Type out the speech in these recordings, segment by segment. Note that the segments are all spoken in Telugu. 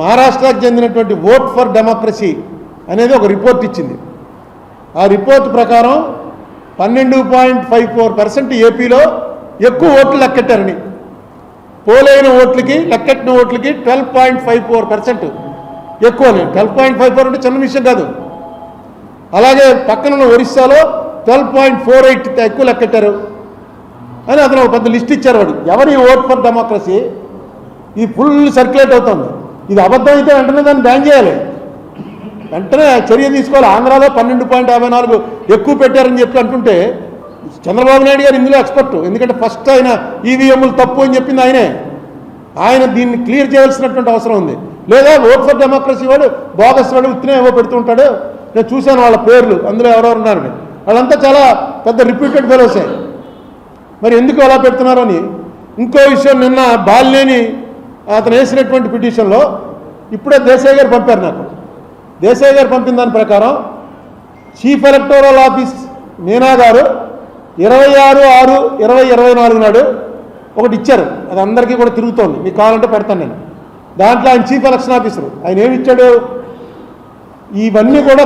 మహారాష్ట్రకు చెందినటువంటి ఓట్ ఫర్ డెమోక్రసీ అనేది ఒక రిపోర్ట్ ఇచ్చింది. ఆ రిపోర్ట్ ప్రకారం పన్నెండు పాయింట్ ఫైవ్ ఫోర్ పర్సెంట్ ఏపీలో ఎక్కువ ఓట్లు లెక్కెట్టారని. పోలైన ఓట్లకి లెక్కెట్టిన ఓట్లకి twelve point five four percent ఎక్కువని ట్వెల్వ్ పాయింట్ ఫైవ్ ఫోర్ అంటే చిన్న విషయం కాదు. అలాగే పక్కన ఉన్న ఒరిస్సాలో ట్వెల్వ్ పాయింట్ ఫోర్ ఎయిట్ ఎక్కువ లెక్కెట్టారు అని అతను ఒక పెద్ద లిస్ట్ ఇచ్చారు వాడు. ఎవరి ఓట్ ఫర్ డెమోక్రసీ ఈ ఫుల్ సర్క్యులేట్ అవుతుంది. ఇది అబద్ధం అయితే వెంటనే దాన్ని బ్యాన్ చేయాలి. వెంటనే చర్య తీసుకోవాలి. ఆంధ్రాలో పన్నెండు పాయింట్ యాభై నాలుగు ఎక్కువ పెట్టారని చెప్పి అంటుంటే చంద్రబాబు నాయుడు గారు ఇందులో ఎక్స్పర్ట్ ఎందుకంటే ఫస్ట్ ఆయన ఈవీఎంలు తప్పు అని చెప్పింది ఆయనే. ఆయన దీన్ని క్లియర్ చేయాల్సినటువంటి అవసరం ఉంది. లేదా ఓట్ ఫర్ డెమోక్రసీ వాడు బోగస్ వాడు ఉత్తినే ఏవో పెడుతుంటాడు నేను చూశాను వాళ్ళ పేర్లు. అందులో ఎవరెవరు ఉన్నారని వాళ్ళంతా చాలా పెద్ద రిపీటెడ్ ఫెలోసే మరి ఎందుకు అలా పెడుతున్నారని ఇంకో విషయం నిన్న బాలినేని అతను వేసినటువంటి పిటిషన్లో ఇప్పుడే దేశాయ్ గారు పంపారు నాకు. దేశాయ్ గారు పంపిన దాని ప్రకారం చీఫ్ ఎలక్టోరల్ ఆఫీస్ మీనా గారు ఇరవై ఆరు ఆరు ఇరవై ఇరవై నాలుగు నాడు ఒకటి ఇచ్చారు. అది అందరికీ కూడా తిరుగుతోంది. మీకు కావాలంటే పెడతాను నేను. దాంట్లో ఆయన చీఫ్ ఎలక్షన్ ఆఫీసర్. ఆయన ఏమి ఇచ్చాడు? ఇవన్నీ కూడా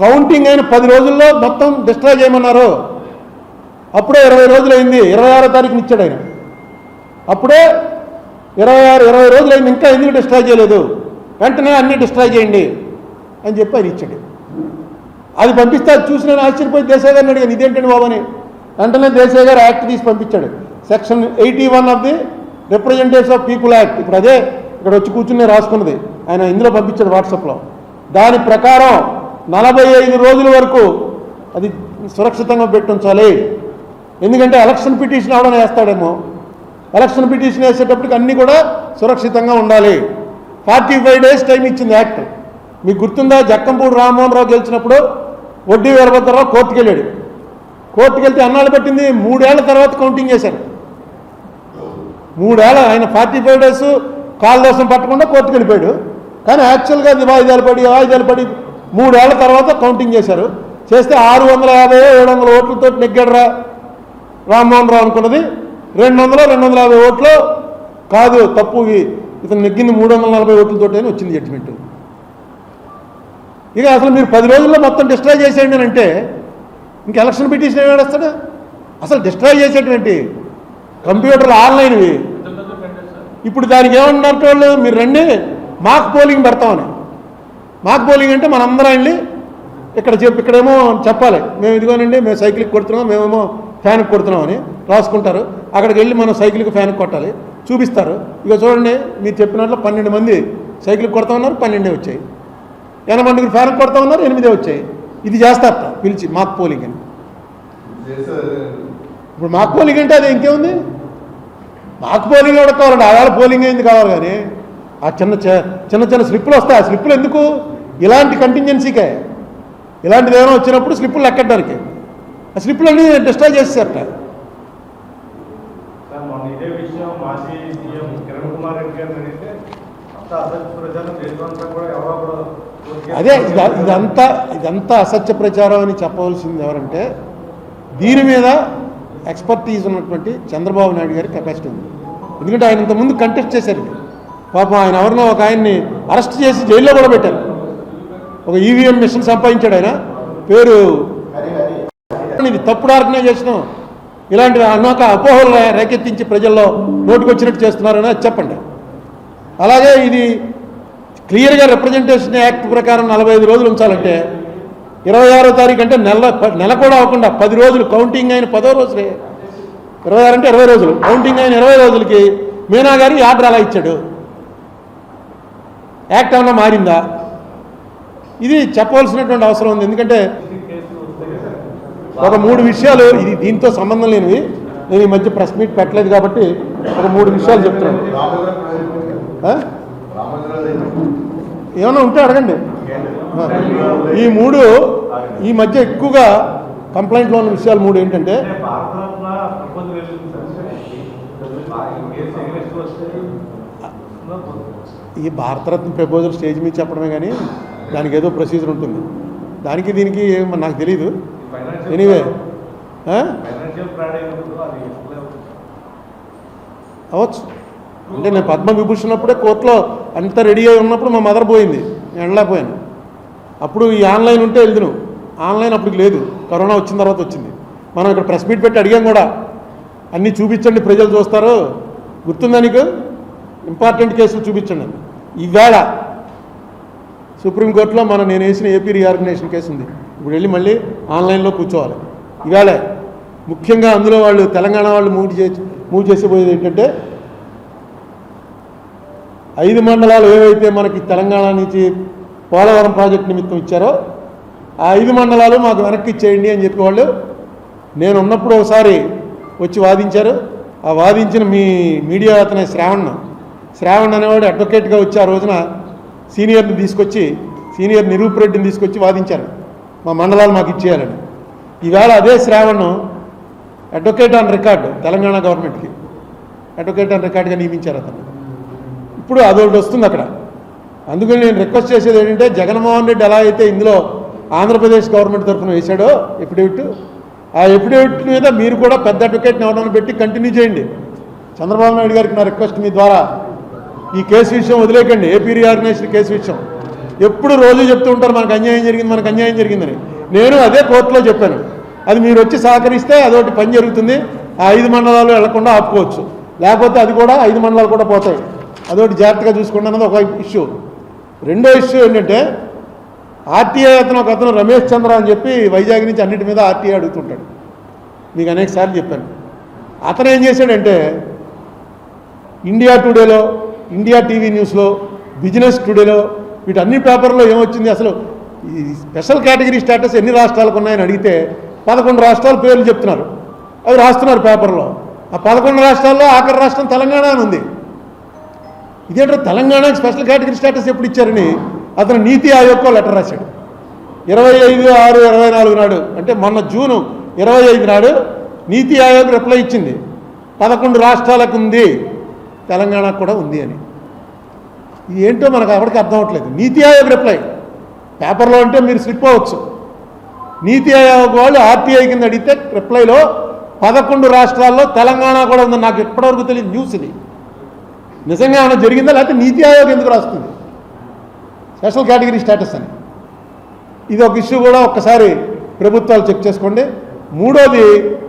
కౌంటింగ్ అయిన పది రోజుల్లో మొత్తం డిస్ట్రాయ్ చేయమన్నారు. అప్పుడే ఇరవై రోజులు అయింది ఇరవై ఆరో తారీఖున ఇచ్చాడు ఆయన. అప్పుడే ఇరవై ఆరు ఇరవై రోజులు అయింది ఇంకా ఎందుకు డిస్ట్రాయ్ చేయలేదు? వెంటనే అన్నీ డిస్ట్రాయ్ చేయండి అని చెప్పి ఆయన ఇచ్చాడు. అది పంపిస్తే అది చూసి నేను ఆశ్చర్యపోయి దేశాయ్ గారిని అడిగాను ఇదేంటండి బాబని వెంటనే దేశాయ్ గారు యాక్ట్ తీసి పంపించాడు. Section eighty one of the representatives of people act ఇప్పుడు అదే ఇక్కడ వచ్చి కూర్చుని రాసుకున్నది. ఆయన ఇందులో పంపించాడు వాట్సాప్లో. దాని ప్రకారం నలభై ఐదు రోజుల వరకు అది సురక్షితంగా పెట్టుంచాలి ఎందుకంటే ఎలక్షన్ పిటిషన్ అవడం వేస్తాడేమో. ఎలక్షన్ పిటిషన్ వేసేటప్పటికి అన్నీ కూడా సురక్షితంగా ఉండాలి. ఫార్టీ ఫైవ్ డేస్ టైం ఇచ్చింది యాక్ట్. మీకు గుర్తుందా? జక్కంపూడి రామ్మోహన్ రావు గెలిచినప్పుడు వడ్డీ వీరభద్రరావు కోర్టుకు వెళ్ళాడు కోర్టుకు వెళ్తే అన్నాళ్ళు పట్టింది మూడేళ్ళ తర్వాత కౌంటింగ్ చేశారు మూడేళ్ళ ఆయన ఫార్టీ ఫైవ్ డేస్ కాలు దోషం పట్టకుండా కోర్టుకు వెళ్ళిపోయాడు. కానీ యాక్చువల్గా అది వాయిదాలు పడి వాయిదాలు పడి మూడేళ్ళ తర్వాత కౌంటింగ్ చేశారు. చేస్తే ఆరు వందల యాభై ఏడు వందల ఓట్లతో నెగ్గాడురా రామ్మోహన్ రావు అనుకున్నది. రెండు వందలు రెండు వందల యాభై ఓట్లు కాదు తప్పువి. ఇతను నెగ్గింది మూడు వందల నలభై ఓట్లతో వచ్చింది జడ్జిమెంట్ ఇక అసలు మీరు పది రోజుల్లో మొత్తం డిస్ట్రాయ్ చేసేయండి అని అంటే ఇంక ఎలక్షన్ పిటిషన్ ఏమి అసలు డిస్ట్రాయ్ చేసేటువంటి కంప్యూటర్లు ఆన్లైన్వి. ఇప్పుడు దానికి ఏమన్నారు వాళ్ళు మీరు రండి మాక్ పోలింగ్ పెడతామని. మాక్ పోలింగ్ అంటే మనందరం వెళ్ళి ఇక్కడ చెప్పి ఇక్కడేమో చెప్పాలి. మేము ఇదిగోనండి మేము సైకిల్కి కొడుతున్నాం మేమేమో ఫ్యాన్ కొడుతున్నామని రాసుకుంటారు. అక్కడికి వెళ్ళి మనం సైకిల్కి ఫ్యాన్ కొట్టాలి. చూపిస్తారు. ఇక చూడండి మీరు చెప్పినట్లు పన్నెండు మంది సైకిల్కి కొడతా ఉన్నారు పన్నెండే వచ్చాయి. ఎనభై మందికి ఫ్యాన్కి కొడతా ఉన్నారు ఎనిమిదే వచ్చాయి. ఇది చేస్తారట పిలిచి మాక్ పోలింగ్ అని. ఇప్పుడు మాక్ పోలింగ్ అంటే అది ఇంకేముంది? మాకు పోలింగ్ కూడా కావాలండి. ఆవేళ పోలింగ్ అయింది కావాలి కానీ ఆ చిన్న చిన్న చిన్న స్లిప్పులు వస్తాయి. ఆ స్లిప్పులు ఎందుకు? ఇలాంటి కంటింజెన్సీకే ఇలాంటిది ఏమైనా వచ్చినప్పుడు స్లిప్పులు లెక్కడానికి ఆ స్లిప్పులు అన్నీ డిస్ట్రాయ్ చేసేసారట అదే ఇది- ఇదంతా ఇదంతా అసత్య ప్రచారం అని చెప్పవలసింది ఎవరంటే దీని మీద ఎక్స్పర్టీజ్ ఉన్నటువంటి చంద్రబాబు నాయుడు గారి కెపాసిటీ ఉంది. ఎందుకంటే ఆయన ఇంతకుముందు కంటెస్ట్ చేశారు. పాపం ఆయన ఎవరినో ఒక ఆయన్ని అరెస్ట్ చేసి జైల్లో కూడా పెట్టారు. ఒక ఈవీఎం మిషన్ సంపాదించాడు ఆయన. పేరు ఇది తప్పుడు ఆర్గనైజేషను ఇలాంటి అనేక అపోహలు రేకెత్తించి ప్రజల్లో నోటుకొచ్చినట్టు చేస్తున్నారని చెప్పండి. అలాగే ఇది క్లియర్గా రిప్రజెంటేషన్ యాక్ట్ ప్రకారం నలభై ఐదు రోజులు ఉంచాలంటే ఇరవై ఆరో తారీఖు అంటే నెల నెల కూడా అవ్వకుండా పది రోజులు కౌంటింగ్ అయిన పదో రోజులే. ఇరవై ఆరు అంటే ఇరవై రోజులు. కౌంటింగ్ అయిన ఇరవై రోజులకి మీనా గారి ఆర్డర్ అలా ఇచ్చాడు? యాక్ట్ ఏమన్నా మారిందా? ఇది చెప్పవలసినటువంటి అవసరం ఉంది. ఎందుకంటే ఒక మూడు విషయాలు ఇది దీంతో సంబంధం లేనివి. నేను ఈ మధ్య ప్రెస్ మీట్ పెట్టలేదు కాబట్టి ఒక మూడు విషయాలు చెప్తున్నాను. ఏమన్నా ఏమైనా ఉంటే అడగండి. ఈ మూడు ఈ మధ్య ఎక్కువగా కంప్లైంట్లో ఉన్న విషయాలు మూడు ఏంటంటే ఈ భారతరత్న ప్రపోజల్ స్టేజ్ మీద చెప్పడమే కానీ దానికి ఏదో ప్రొసీజర్ ఉంటుంది. దానికి దీనికి ఏమో నాకు తెలియదు ఎనీవే అవచ్చు అంటే నేను పద్మ విభూషణ్ కోర్టులో అంతా రెడీ అయి ఉన్నప్పుడు మా మదర్ పోయింది. నేను వెళ్ళలేకపోయాను. అప్పుడు ఈ ఆన్లైన్ ఉంటే వెళ్దును. ఆన్లైన్ అప్పుడు లేదు. కరోనా వచ్చిన తర్వాత వచ్చింది. మనం ఇక్కడ ప్రెస్ మీట్ పెట్టి అడిగాం కూడా. అన్నీ చూపించండి ప్రజలు చూస్తారు. గుర్తుందా నీకు? ఇంపార్టెంట్ కేసులు చూపించండి. ఈవేళ సుప్రీంకోర్టులో మన నేను వేసిన ఏపీ రీఆర్గనైజేషన్ కేసు ఉంది. ఇప్పుడు వెళ్ళి మళ్ళీ ఆన్లైన్లో కూర్చోవాలి. ఇవాళ ముఖ్యంగా అందులో వాళ్ళు తెలంగాణ వాళ్ళు మూవ్ చేసి మూవ్ చేసిపోయేది ఏంటంటే ఐదు మండలాలు ఏవైతే మనకి తెలంగాణ నుంచి పోలవరం ప్రాజెక్ట్ నిమిత్తం ఇచ్చారో ఆ ఐదు మండలాలు మాకు వెనక్కి ఇచ్చేయండి అని చెప్పి వాళ్ళు నేను ఉన్నప్పుడు ఒకసారి వచ్చి వాదించారు. ఆ వాదించిన మీ మీడియా అతనే శ్రావణ్. శ్రావణ్ అనేవాడు అడ్వకేట్గా వచ్చి ఆ రోజున సీనియర్ని తీసుకొచ్చి సీనియర్ నిరూప్ రెడ్డిని తీసుకొచ్చి వాదించారు. మా మండలాలు మాకు ఇచ్చేయాలని. ఈవేళ అదే శ్రావణం అడ్వకేట్ ఆన్ రికార్డు తెలంగాణ గవర్నమెంట్కి అడ్వకేట్ ఆన్ రికార్డుగా నియమించారు అతను ఇప్పుడు అదొకటి వస్తుంది అక్కడ. అందుకని నేను రిక్వెస్ట్ చేసేది ఏంటంటే జగన్మోహన్ రెడ్డి ఎలా అయితే ఇందులో ఆంధ్రప్రదేశ్ గవర్నమెంట్ తరఫున వేశాడో ఎఫిడేవిట్ ఆ ఎఫిడేవిట్ మీద మీరు కూడా పెద్ద అడ్వకేట్ని ఎవరైనా పెట్టి కంటిన్యూ చేయండి. చంద్రబాబు నాయుడు గారికి నా రిక్వెస్ట్ మీ ద్వారా. ఈ కేసు విషయం వదిలేకండి ఏపీ రీఆర్గనైజేషన్ కేసు విషయం. ఎప్పుడు రోజు చెప్తూ ఉంటారు మనకు అన్యాయం జరిగింది మనకు అన్యాయం జరిగిందని. నేను అదే కోర్టులో చెప్పాను. అది మీరు వచ్చి సహకరిస్తే అదొకటి పని జరుగుతుంది ఆ ఐదు మండలాలు వెళ్ళకుండా ఆపుకోవచ్చు. లేకపోతే అది కూడా ఐదు మండలాలు కూడా పోతాయి. అదొకటి జాగ్రత్తగా చూసుకోండి అన్నది ఒక ఇష్యూ. రెండో ఇష్యూ ఏంటంటే ఆర్టీఐ అతను ఒక అతను రమేష్ చంద్ర అని చెప్పి వైజాగ్ నుంచి అన్నిటి మీద ఆర్టీఐ అడుగుతుంటాడు. మీకు అనేక సార్లు చెప్పాను. అతను ఏం చేశాడంటే ఇండియా టుడేలో ఇండియా టీవీ న్యూస్లో బిజినెస్ టుడేలో వీటన్ని పేపర్లో ఏమొచ్చింది అసలు? ఈ స్పెషల్ కేటగిరీ స్టేటస్ ఎన్ని రాష్ట్రాలకు ఉన్నాయని అడిగితే పదకొండు రాష్ట్రాల పేర్లు చెప్తున్నారు. అవి రాస్తున్నారు పేపర్లో. ఆ పదకొండు రాష్ట్రాల్లో ఆఖరి రాష్ట్రం తెలంగాణ అని ఉంది. ఇదేంటో తెలంగాణకి స్పెషల్ కేటగిరీ స్టేటస్ ఎప్పుడు ఇచ్చారని అతను నీతి ఆయోగ్కో లెటర్ రాశాడు. ఇరవై ఐదు ఆరు ఇరవై నాలుగు నాడు అంటే మొన్న జూను ఇరవై ఐదు నాడు నీతి ఆయోగ్ రిప్లై ఇచ్చింది. పదకొండు రాష్ట్రాలకు ఉంది. తెలంగాణకు కూడా ఉంది అని. ఇది ఏంటో మనకు అప్పటికి అర్థం అవ్వట్లేదు నీతి ఆయోగ్ రిప్లై పేపర్లో అంటే మీరు స్లిప్ అవ్వచ్చు. నీతి ఆయోగ్ వాళ్ళు ఆర్టీఐ కింద అడిగితే రిప్లైలో పదకొండు రాష్ట్రాల్లో తెలంగాణ కూడా ఉంది నాకు ఎప్పటివరకు తెలియదు. న్యూస్ ఇది. నిజంగా ఏమైనా జరిగిందా? లేకపోతే నీతి ఆయోగ్ ఎందుకు రాస్తుంది? స్పెషల్ కేటగిరీ స్టేటస్ అని. ఇది ఒక ఇష్యూ కూడా ఒక్కసారి ప్రభుత్వాలు చెక్ చేసుకోండి. మూడోది